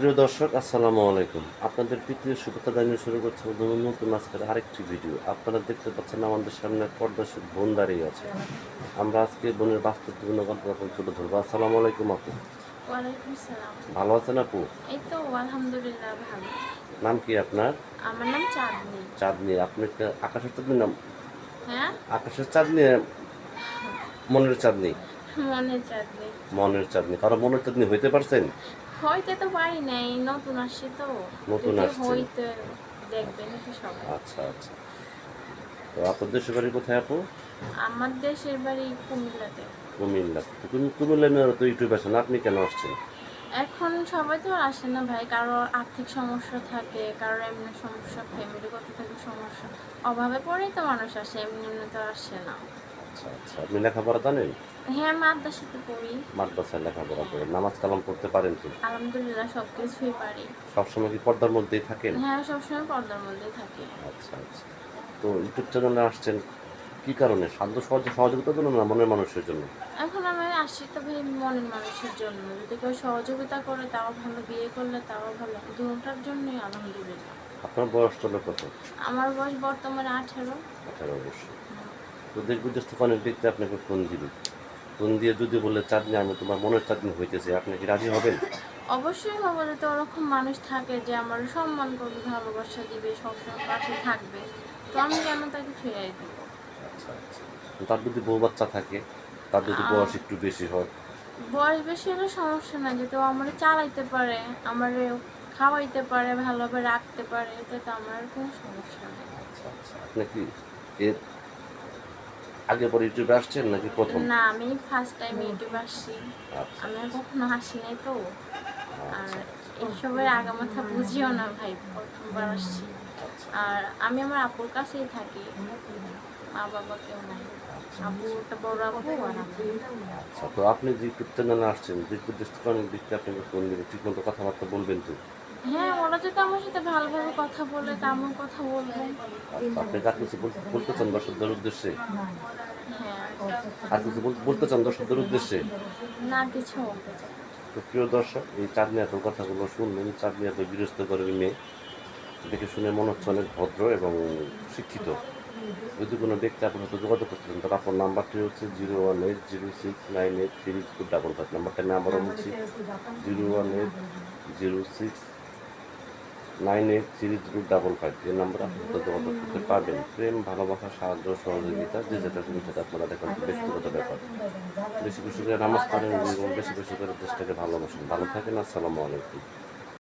প্রিয় দর্শক আসসালামু আলাইকুম। আপনাদের প্রীতির শুভেচ্ছা জানিয়ে শুরু করছে নতুন আজকের আরেকটি ভিডিও। আপনারা দেখতে পাচ্ছেন আমাদের সামনে পর্দাশীল বোন দাঁড়িয়ে আছে। আমরা আজকে বোনের বাস্তব বিভিন্ন গল্প আপনাদের তুলে ধরবো। আসসালামু আলাইকুম আপু। ভালো আছেন আপু? এই তো আলহামদুলিল্লাহ ভালো। নাম কি আপনার? আমার নাম চাঁদনি। চাঁদনি আপনি আকাশের চাঁদনি নাম হ্যাঁ? আকাশের চাঁদনি মনের চাঁদনি? মনের চাঁদনি। মনের চাঁদনি। কারও মনের চাঁদনি হইতে পারছেন? হইতে তো পারি নাই নতুন আসছে তো। নতুন আসছে। হইতে দেখবেন একটু সবাই। আচ্ছা আচ্ছা। তো আপনার দেশের বাড়ি কোথায় আপু? আমার দেশের বাড়ি কুমিল্লাতে। কুমিল্লাতে। তুমি কুমিল্লা তো ইউটিউব আসেন আপনি কেন আসছেন? এখন সবাই তো আসে না ভাই কারোর আর্থিক সমস্যা থাকে কারোর এমনি সমস্যা ফ্যামিলিগত থেকে সমস্যা। অভাবে পড়েই তো মানুষ আসে এমনি এমনি তো আসে না। আচ্ছা আচ্ছা। আপনি লেখাপড়া জানেন? হ্যাঁ মাদ্রাসাতে পড়ি। মাদ্রাসায় লেখাপড়া করেন। নামাজ কালাম করতে পারেন তো আলহামদুলিল্লাহ সব কিছুই পারি। সবসময় কি পর্দার মধ্যেই থাকেন? হ্যাঁ সবসময় পর্দার মধ্যে থাকি। আচ্ছা আচ্ছা। তো ইউটিউব চ্যানেলে আসছেন কি কারণে? সাধ্য সহজ সহযোগিতার জন্য না মনের মানুষের জন্য? এখন আমি আসছি তো ভাই মনের মানুষের জন্য। যদি কেউ সহযোগিতা করে তাও ভালো। বিয়ে করলে তাও ভালো। দুটার জন্যই আলহামদুলিল্লাহ। আপনার বয়স চলে কত? আমার বয়স বর্তমানে আঠেরো। আঠারো অবশ্যই তো দেশ বিদেশ থেকে অনেক ব্যক্তি আপনাকে ফোন দিবে ফোন দিয়ে যদি বলে চাঁদনি আমি তোমার মনের চাঁদনি হইতেছে আপনি কি রাজি হবেন? অবশ্যই হব তো ওরকম মানুষ থাকে যে আমার সম্মান করবে ভালোবাসা দিবে সবসময় পাশে থাকবে। তো আমি কেন তাকে ফিরাই দেবো? আচ্ছা আচ্ছা। তার যদি বউ বাচ্চা থাকে তার যদি বয়স একটু বেশি হয়? বয়স বেশি হলে সমস্যা না যে তো আমার চালাইতে পারে আমার খাওয়াইতে পারে ভালোভাবে রাখতে পারে এতে তো আমার কোনো সমস্যা নেই। আচ্ছা। আপনি কি এর আগে পরে ইউটিউবে আসছেন নাকি প্রথম? না আমি ফার্স্ট টাইম ইউটিউব আসছি। আচ্ছা। আমি কখনো আসি নাই তো। আর আচ্ছা। এইসবের আগামাথা বুঝিও না ভাই প্রথমবার আসছি। আচ্ছা। আর আমি আমার আপুর কাছেই থাকি। মা বাবা কেউ নাই। আপনি যে চ্যানেলে আসছেন অনেক ব্যক্তি আপনাকে ফোন ঠিক মতো কথাবার্তা বলবেন তো? হ্যাঁ ওরা যদি আমার সাথে ভালোভাবে কথা বলে তেমন কথা বলব। আপনি কার কিছু বলতে চান দর্শকদের উদ্দেশ্যে? হ্যাঁ। আর কিছু বলতে চান দর্শকদের উদ্দেশ্যে? না কিছু তো প্রিয় দর্শক এই চাঁদনি এত কথাগুলো শুনলেন। চাঁদনি এত গৃহস্থ করে মেয়ে। দেখে শুনে মনে হচ্ছে অনেক ভদ্র এবং শিক্ষিত। যদি কোনো ব্যক্তি আপনার সাথে যোগাযোগ করতে চান তার আপনার নাম্বারটি হচ্ছে zero one eight zero six nine eight three two double five. নাম্বারটা আমি আবারও বলছি। Zero one eight zero six nine eight three zero double five, যে নাম্বার আপনি যোগাযোগ করতে পারবেন। প্রেম, ভালোবাসা, সাহায্য, সহযোগিতা, যে যেটা তুমি সেটা আপনারা দেখেন ব্যক্তিগত ব্যাপার। বেশি বেশি করে নামাজ পড়েন এবং বেশি বেশি করে দেশটাকে ভালোবাসেন। ভালো থাকেন, আসসালামু আলাইকুম।